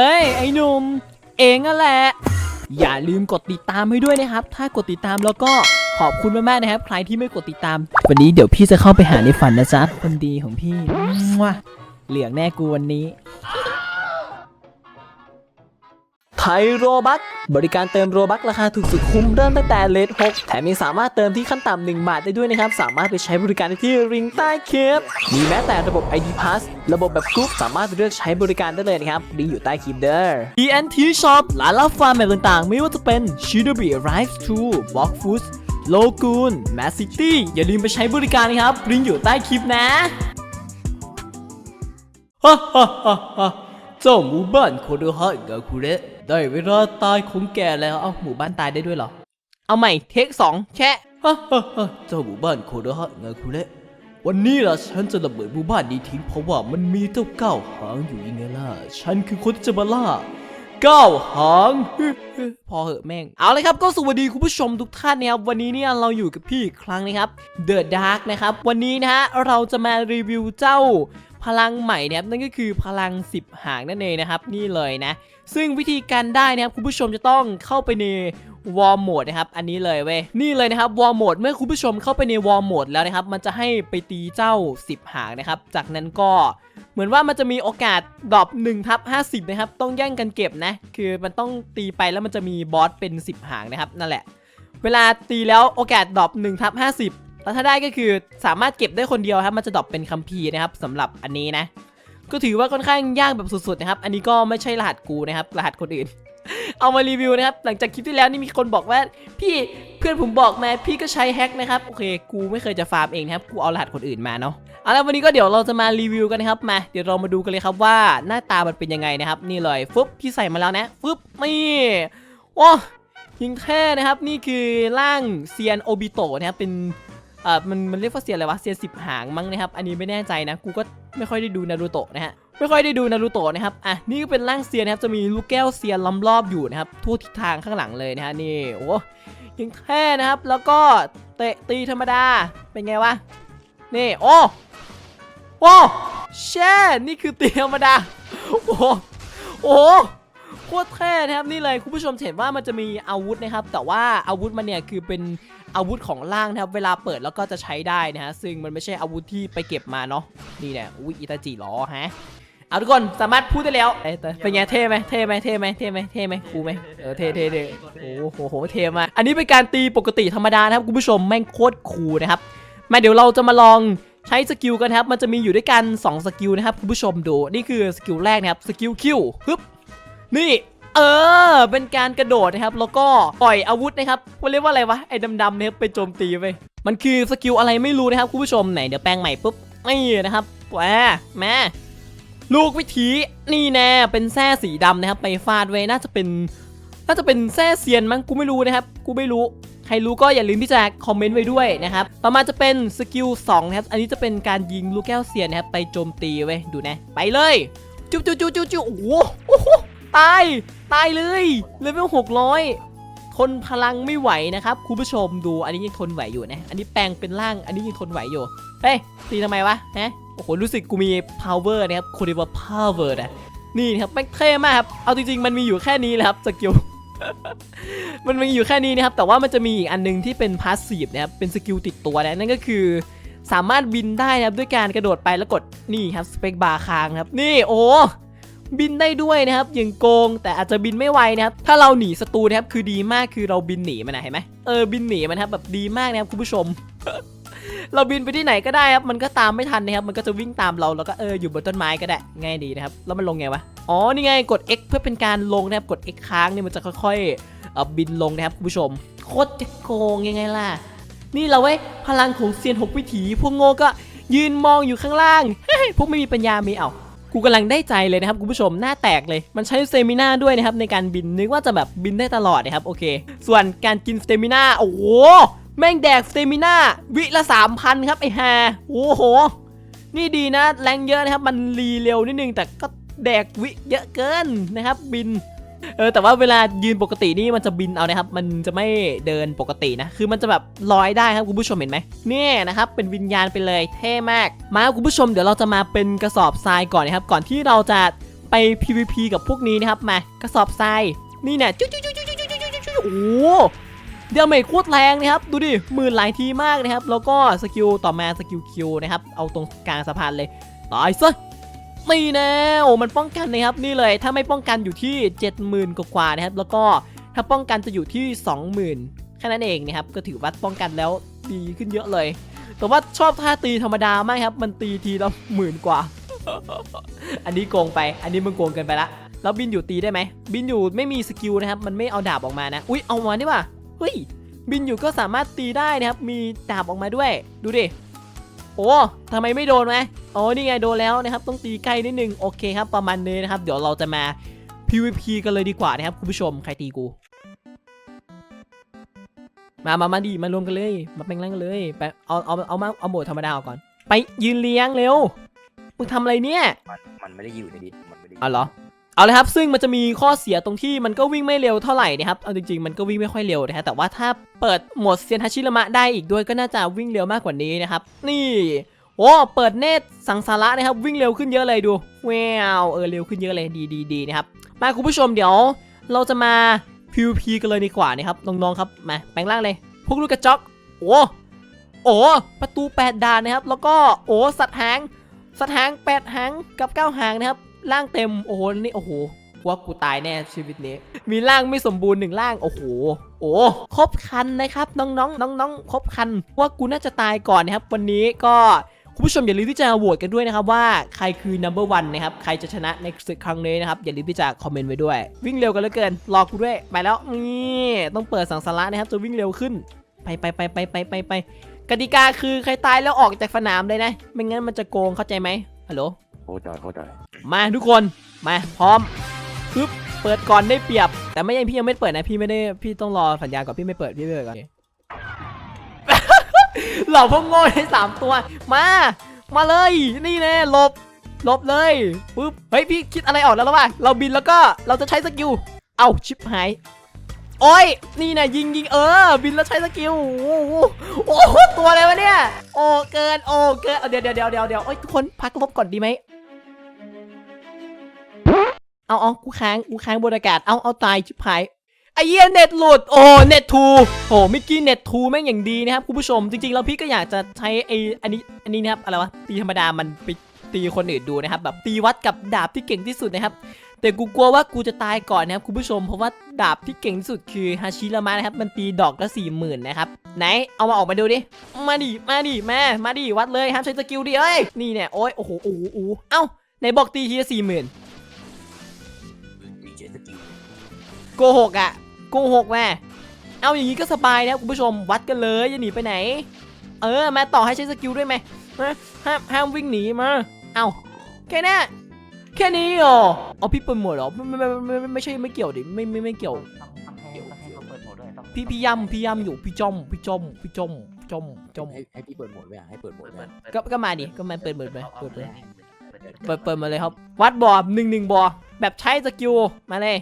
เอ้ย ไอ้หนุ่ม เองนั่นแหละ อย่าลืมกดติดตามให้ด้วยนะครับ ถ้ากดติดตามแล้วก็ขอบคุณมากๆนะครับ ใครที่ไม่กดติดตาม วันนี้เดี๋ยวพี่จะเข้าไปหาในฝันนะจ๊ะคนดีของพี่มั่วเหลืองแน่กูวันนี้ ทยโรบัคบริการเติมโรบัคราคาถูกสุดคุ้มเริ่มตั้งแต่เลท6แถมยังสามารถเติมที่ขั้นต่ำ1บาทได้ด้วยนะครับ สามารถไปใช้บริการได้ที่ริงใต้คลิปมีแม้แต่ระบบ ID Pass ระบบแบบกรุ๊ปสามารถไปเลือกใช้บริการได้เลยนะครับลิงก์อยู่ใต้คลิปเด้อ TNT Shop ร้านรับฟาร์มแบบต่างๆ ไม่ว่าจะเป็น Shinobi Rise 2 Block Foods โลกูน Mass City อย่าลืมไปใช้บริการนะครับลิงก์อยู่ใต้คลิปนะฮ่าฮ่าฮ่า จ้าหมู่บ้านโคโดฮะกาคุเระได้เวลาตายของแกแล้ว เอาหมู่บ้านตายได้ด้วยเหรอ เอาใหม่เทคสองแค่ฮ่าฮ่าฮ่าเจ้าหมู่บ้านโคโดฮะกาคุเระวันนี้ล่ะฉันจะระเบิดหมู่บ้านนี้ทิ้งเพราะว่ามันมีเจ้าเก้าหางอยู่ยังไงล่ะ ฉันคือคนที่จะมาล่าเก้าหาง พอเหอะแม่ง เอาเลยครับก็สวัสดีคุณผู้ชมทุกท่านนะครับ วันนี้เนี่ยเราอยู่กับพี่อีกครั้งนะครับ The Dark นะครับ วันนี้นะฮะเราจะมารีวิวเจ้า พลังใหม่นะครับนั่นก็คือพลัง 10 หางนั่นเองนะครับ นี่เลยนะ ซึ่งวิธีการได้นะครับคุณผู้ชมจะต้องเข้าไปในวอร์โหมดนะครับ อันนี้เลยเว้ย นี่เลยนะครับวอร์โหมดเมื่อคุณผู้ชมเข้าไปในวอร์โหมดแล้วนะครับ มันจะให้ไปตีเจ้า 10 หางนะครับ จากนั้นก็เหมือนว่ามันจะมีโอกาสดรอป1ทับ50 นะครับ ต้องแย่งกันเก็บนะ คือมันต้องตีไปแล้วมันจะมีบอสเป็น 10 หางนะครับ นั่นแหละ เวลาตีแล้วโอกาสดรอป1ทับ50 แล้วถ้าได้ก็คือสามารถเก็บได้คนเดียวครับมันจะดรอปเป็นคัมภีร์นะครับสำหรับอันนี้นะ ก็ถือว่าค่อนข้างยากแบบสุดๆนะครับ อันนี้ก็ไม่ใช่รหัสกูนะครับรหัสคนอื่น เอามารีวิวนะครับ หลังจากคลิปที่แล้วนี่มีคนบอกว่า พี่เพื่อนผมบอกมาพี่ก็ใช้แฮกนะครับโอเค กูไม่เคยจะฟาร์มเองนะครับกูเอารหัสคนอื่นมาเนาะเอาละวันนี้ก็เดี๋ยวเราจะมารีวิวกันนะครับมาเดี๋ยวเรามาดูกันเลยครับว่าหน้าตามันเป็นยังไงนะครับ นี่เลยฟึบพี่ใส่มาแล้วนะฟึบนี่โอ้ยิงแท้นะครับนี่คือร่างเซียนโอบิโตนะครับเป็น เออมันมันเรียกว่าเซียนอะไรวะเซียนสิบหางมั้งนะครับอันนี้ไม่แน่ใจนะกูก็ไม่ค่อยได้ดูนารูโตะนะฮะไม่ค่อยได้ดูนารูโตะนะครับ อะ นี่ก็เป็นร่างเซียนนะครับ จะมีลูกแก้วเซียนล้อมรอบอยู่นะครับ ทั่วทิศทางข้างหลังเลยนะฮะ นี่ โอ้ยิงแท้นะครับ แล้วก็เตะตีธรรมดา เป็นไงวะ นี่ โอ้โอ้แช่นี่คือเตีธรรมดา โอ้โอ้ โคตรเท่นะครับนี่เลยคุณผู้ชมเห็นว่ามันจะมีอาวุธนะครับ แต่ว่าอาวุธมันเนี่ยคือเป็นอาวุธของล่างนะครับ เวลาเปิดแล้วก็จะใช้ได้นะฮะซึ่งมันไม่ใช่อาวุธที่ไปเก็บมาเนาะนี่เนี่ยอุ้ยอิตาจิเหรอฮะเอาทุกคนสามารถพูดได้แล้วเป็นไงเท่ไหมเท่ไหมเท่ไหมเท่ไหมเท่ไหมคูไหมเออเท่เท่เท่โอ้โหโหเท่มากอันนี้เป็นการตีปกติธรรมดานะครับคุณผู้ชมแม่งโคตรคูนะครับมาเดี๋ยวเราจะมาลองใช้สกิลกันครับ มันจะมีอยู่ด้วยกัน 2 สกิลนะครับคุณผู้ชมดู นี่คือสกิลแรกนะครับ สกิลคิวฮึบ นี่ เออ เป็นการกระโดดนะครับ แล้วก็ปล่อยอาวุธนะครับเขาเรียกว่าอะไรวะ ไอ้ดำๆเนี่ยไปโจมตีไปมันคือสกิลอะไรไม่รู้นะครับคุณผู้ชมไหนเดี๋ยวแปลงใหม่ปุ๊บนี่นะครับแหวแม่ลูกวิถีนี่แน่เป็นแส้สีดำนะครับ ไปฟาดไว้น่าจะเป็นน่าจะเป็นแส้เซียนมั้งกูไม่รู้นะครับ กูไม่รู้ ใครรู้ก็อย่าลืมที่จะคอมเมนต์ไว้ด้วยนะครับ ต่อมาจะเป็นสกิล2นะครับ อันนี้จะเป็นการยิงลูกแก้วเซียนนะครับ ไปโจมตีไว้ดูนะ ไปเลย จุ๊บจุ๊บจุ๊บจุ๊บโอ้โห ตาย ตายเลยเลเวล600ทนพลังไม่ไหวนะครับคุณผู้ชมดูอันนี้ยังทนไหวอยู่นะ อันนี้แปลงเป็นร่างอันนี้ยังทนไหวอยู่ เฮ้ยตีทำไมวะฮะโอ้โหรู้สึกกูมี power นะครับคนเรียกว่า power นะนี่นะครับแม่งเท่มากครับเอาจริงๆมันมีอยู่แค่นี้แหละครับสกิลมันมีอยู่แค่นี้นะครับแต่ว่ามันจะมีอีกอันหนึงที่เป็นพาสซีฟนะครับเป็นสกิลติดตัวนะนั่นก็คือสามารถบินได้นะครับด้วยการกระโดดไปแล้วกดนี่ครับสเปกบาร์ค้างครับ นี่โอ้ บินได้ด้วยนะครับอย่างโกงแต่อาจจะบินไม่ไวนะครับถ้าเราหนีศัตรูนะครับคือดีมากคือเราบินหนีมันนะเห็นไหมเออบินหนีมันครับแบบดีมากนะครับคุณผู้ชม เราบินไปที่ไหนก็ได้ครับมันก็ตามไม่ทันนะครับมันก็จะวิ่งตามเราแล้วก็เอออยู่บนต้นไม้ก็ได้ง่ายดีนะครับแล้วมันลงไงวะอ๋อนี่ไงกด X เพื่อเป็นการลงนะครับกด X ค้างเนี่ยมันจะค่อยๆเออบินลงนะครับคุณผู้ชมโคตรจะโกงยังไงล่ะนี่เราเว้ยพลังของเซียนหกวิถีพวกโง่ก็ยืนมองอยู่ข้างล่างพวกไม่มีปัญญามีเอา กูกำลังได้ใจเลยนะครับคุณผู้ชมหน้าแตกเลยมันใช้เซมิน่าด้วยนะครับในการบินนึกว่าจะแบบบินได้ตลอดนะครับโอเค ส่วนการกินสเตมิน่าโอ้โหแม่งแดกสเตมิน่าวิละสามพันครับไอ้ฮาโอ้โห นี่ดีนะแรงเยอะนะครับมันรีเร็วนิดนึงแต่ก็แดกวิเยอะเกินนะครับบิน เออแต่ว่าเวลายืนปกตินี่มันจะบินเอานะครับ มันจะไม่เดินปกตินะ คือมันจะแบบลอยได้ครับคุณผู้ชมเห็นไหมเนี่ยนะครับเป็นวิญญาณไปเลยเท่มาก มาคุณผู้ชมเดี๋ยวเราจะมาเป็นกระสอบทรายก่อนนะครับ ก่อนที่เราจะไป PVP กับพวกนี้นะครับมากระสอบทรายนี่เนี่ยจุ๊จุ๊จุ๊จุ๊จุ๊จุ๊จุ๊จุ๊จุ๊โอ้โหเดาเมจโคตรแรงนะครับ ดูดิหมื่นหลายทีมากนะครับ แล้วก็สกิลต่อมาสกิลคิวนะครับ เอาตรงกลางสะพานเลยตายซะ นี่แน่โอ้มันป้องกันนะครับนี่เลย ถ้าไม่ป้องกันอยู่ที่ 70,000 กว่านะครับ แล้วก็ถ้าป้องกันจะอยู่ที่ 20,000แค่นั้นเองนะครับก็ถือว่าป้องกันแล้วดีขึ้นเยอะเลย แต่ว่าชอบท่าตีธรรมดามากครับ มันตีทีละหมื่นกว่า อันนี้โกงไป อันนี้มึงโกงเกินไปละแล้วบินอยู่ตีได้ไหมบินอยู่ไม่มีสกิลนะครับ มันไม่เอาดาบออกมานะ อุ้ยเอามานี่ว่ะเฮ้ยบินอยู่ก็สามารถตีได้นะครับ มีดาบออกมาด้วย ดูดิ โอ้ทำไมไม่โดนไหมอ๋อนี่ไงโดนแล้วนะครับ ต้องตีใกล้นิดนึง โอเคครับ ประมาณนี้นะครับ เดี๋ยวเราจะมา PVP กันเลยดีกว่านะครับคุณผู้ชม ใครตีกู มามามาดีมารวมกันเลย มาเป็นร่างกันเลย ไป เอา เอา เอามาเอาโหมดธรรมดาออกก่อน ไปยืนเลี้ยงเร็ว มึงทำอะไรเนี่ย มันมันไม่ได้อยู่ในดิสมันไม่ได้อ๋อเหรอ เอาเลยครับซึ่งมันจะมีข้อเสียตรงที่มันก็วิ่งไม่เร็วเท่าไหร่นะครับเอาจริงๆมันก็วิ่งไม่ค่อยเร็วนะฮะแต่ว่าถ้าเปิดโหมดเซียนฮาชิรามะได้อีกด้วยก็น่าจะวิ่งเร็วมากกว่านี้นะครับนี่โอ้เปิดเนตสังสาระนะครับวิ่งเร็วขึ้นเยอะเลยดูแววเออเร็วขึ้นเยอะเลยดีดีดีนะครับมาคุณผู้ชมเดี๋ยว เราจะมา PVP กันเลยดีกว่านะครับน้องๆครับมาแปลงร่างเลย พวกลูกกระจอกโอ้โอ้ประตู 8 ด่านนะครับ แล้วก็โอ้สัตว์หางสัตว์หาง 8 หางกับ 9 หางนะครับ ร่างเต็มโอ้โหนี่โอ้โหว่ากูตายแน่ชีวิตนี้ มีร่างไม่สมบูรณ์หนึ่งร่าง โอ้โห โอ้ครบคันนะครับ น้องๆ น้องๆครบคัน ว่ากูน่าจะตายก่อนนะครับ วันนี้ก็คุณผู้ชมอย่าลืมที่จะโหวตกันด้วยนะครับว่าใครคือ number one นะครับ ใครจะชนะในศึกครั้งนี้นะครับ อย่าลืมที่จะคอมเมนต์ไว้ด้วย วิ่งเร็วกันเหลือเกิน รอกูด้วย ไปแล้วนี่ต้องเปิดสังสาระนะครับจะวิ่งเร็วขึ้น ไปไปไปไปไปไปไปกติกาคือใครตายแล้วออกจากสนามเลยนะ ไม่งั้นมันจะโกงเข้าใจไหมฮัลโหล โคตรจอยโคตรจมาทุกคนมาพร้อมปึ๊บเปิดก่อนได้เปรียบ แต่ไม่ยังพี่ยังไม่เปิดนะพี่ไม่ได้พี่ต้องรอสัญญาณก่อนพี่ไม่เปิดพี่ไม่เปิดก่อนเหล่าพวกโง่ได้สามตัว มา มาเลย นี่แน่หลบหลบเลยปึ๊บเฮ้ยพี่คิดอะไรออกแล้วหรอวะเราบินแล้วก็เราจะใช้สกิลเอาชิปหายโอ้ย นี่นะยิงยิงเออ บินแล้วใช้สกิล โอ้โหโอ้ตัวอะไรวะเนี่ย โอ้เกิน โอ้เกิน เดี๋ยวเดี๋ยวเดี๋ยวเดี๋ยวเดี๋ยวเอ้ยทุกคนพักลบก่อนดีไหม เอาเอากูค้างกูค้างบนอากาศเอาเอาตายชิบหายไอเหี้ยเน็ตหลุดโอ้เน็ตทูโอ้มิกกี้เน็ตทูแม่งอย่างดีนะครับคุณผู้ชมจริงๆแล้วพี่ก็อยากจะใช้ไออันนี้อันนี้นะครับอะไรวะตีธรรมดามันไปตีคนอื่นดูนะครับแบบตีวัดกับดาบที่เก่งที่สุดนะครับแต่กูกลัวว่ากูจะตายก่อนนะครับคุณผู้ชมเพราะว่าดาบที่เก่งที่สุดคือฮาชิรามะนะครับมันตีดอกละสี่หมื่นนะครับไหนเอามาออกมาดูดิมาดิมาดิมามาดิวัดเลยห้ามใช้สกิลดิเอ้ยนี่เนี่ยโอ้ยโอ้โหโอ้โหเอ้าไหนบอกตีทีละสี่หมื่น โกหกอะโกหกแม่เอาอย่างนี้ก็สบายนะครับคุณผู้ชมวัดกันเลยอย่าหนีไปไหน เออมาต่อให้ใช้สกิลด้วยไหมห้ามห้ามวิ่งหนีมาเอาแค่นี้แค่นี้เหรอเอาพี่เปิดหมดเหรอไม่ไม่ไม่ไม่ไม่ใช่ไม่เกี่ยวดิไม่ไม่ไม่เกี่ยวพี่พี่ย่ำพี่ย่ำอยู่พี่จอมพี่จอมพี่จอมจอมจอมให้พี่เปิดหมดไว้อะให้เปิดหมดไว้อะก็ก็มาดิก็มาเปิดเปิดไปเปิดเปิดเปิดเปิดมาเลยครับ วัดบอหนึ่งหนึ่งบอแบบใช้สกิลมาเลย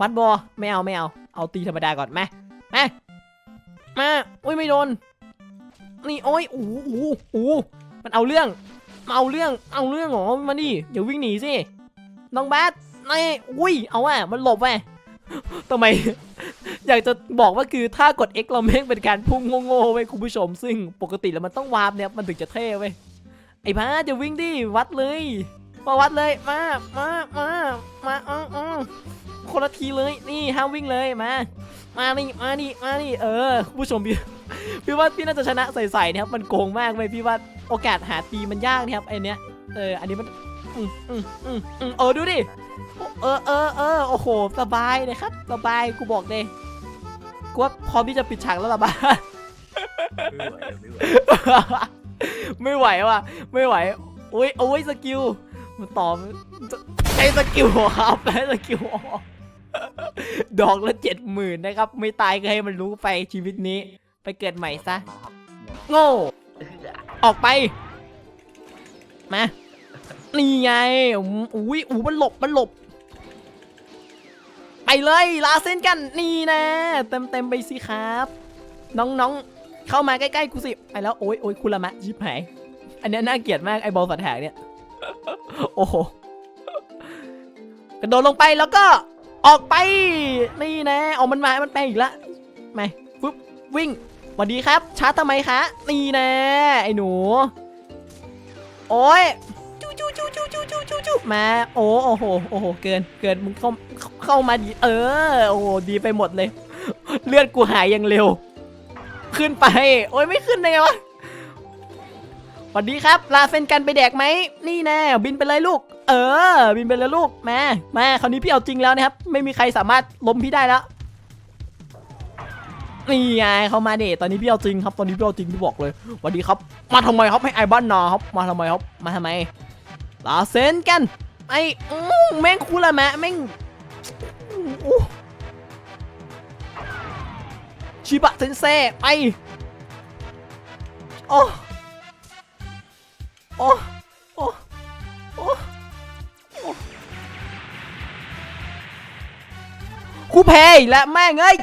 วัดบอไม่เอาไม่เอา เอาตีธรรมดาก่อนมามามาอุ้ยไม่โดน นี่โอ้ยโอ้โหโอ้มันเอาเรื่องมาเอาเรื่อง เอาเรื่องหรอมาดิอย่าวิ่งหนีสิ น้องแบทนี่อุ้ย เอาว่ะ มันหลบว่ะทำไม อยากจะบอกว่าคือถ้ากด X เราแม่งเป็นการพุ่งโง่ๆไว้คุณผู้ชม ซึ่งปกติแล้วมันต้องวาร์ปเนี่ย มันถึงจะเท่เว้ย ไอ้พ้าจะวิ่งดิ วัดเลย มาวัดเลย มา มา มา มาอืออือคนละทีเลย นี่ห้ามวิ่งเลย มา มานี่ มานี่ มานี่ เออคุณผู้ชมพี่พี่ว่าพี่น่าจะชนะใส่ๆนะครับ มันโกงมากเลยพี่ว่าโอกาสหาตีมันยากนะครับไอเนี้ย เออ อันนี้มันอืมอืมอืมอืมเออ ดูดิ เออเออเออโอ้โห สบายเลยครับ สบาย กูบอกเลยกูว่าพร้อมที่จะปิดฉากแล้วล่ะบ้าไม่ไหวไม่ไหวไม่ไหวว่ะ ไม่ไหว อุ้ยโอ้ยสกิล มันต่อใช้สกิลครับใช้สกิลดอกละเจ็ดหมื่นนะครับ ไม่ตายก็ให้มันรู้ไปชีวิตนี้ ไปเกิดใหม่ซะ โง่ ออกไป มา นี่ไง อุ้ยอู้มันหลบ มันหลบ ไปเลย ลาเส้นกัน นี่นะ เต็มเต็มไปสิครับ น้องๆ เข้ามาใกล้ๆ กูสิ ไปแล้ว โอ้ยโอ้ยคุณละมะยิบหาย อันนี้น่าเกลียดมาก ไอ้บอลสัตว์แหกเนี่ย โอ้โหกระโดดลงไปแล้วก็ออกไป นี่นะเอามันมามันไปอีกละมาปุ๊บวิ่งสวัสดีครับชาร์จทำไมคะนี่นะไอ้หนู โอ้ยจูจูจูจูจูจูจูจูมาโอ้โอ้โหโอ้โหเกินเกินมึงเข้าเข้ามาดีเออโอ้โหดีไปหมดเลย เลือดกูหายอย่างเร็ว ขึ้นไป โอ้ยไม่ขึ้นได้ไงวะ สวัสดีครับ ลาเซนกันไปแดกไหม นี่แน่บินไปเลยลูก เออ บินไปเลยลูกแมามาคราวนี้พี่เอาจริงแล้วนะครับ ไม่มีใครสามารถล้มพี่ได้แล้วนี่ไงเขามาเดตอนนี้พี่เอาจริงครับ ตอนนี้พี่เอาจริงพี่บอกเลยสวัสดีครับ มาทำไมครับให้ไอบ้านนาครับ มาทำไมครับ มาทำไม ลาเซนกัน ไอ้แม่งคูละแม่แม่งชิบะเซนเซ่ไปโอ้ อ้โอ้โอ้โอ้กูแพ้และแม่งเอ้ย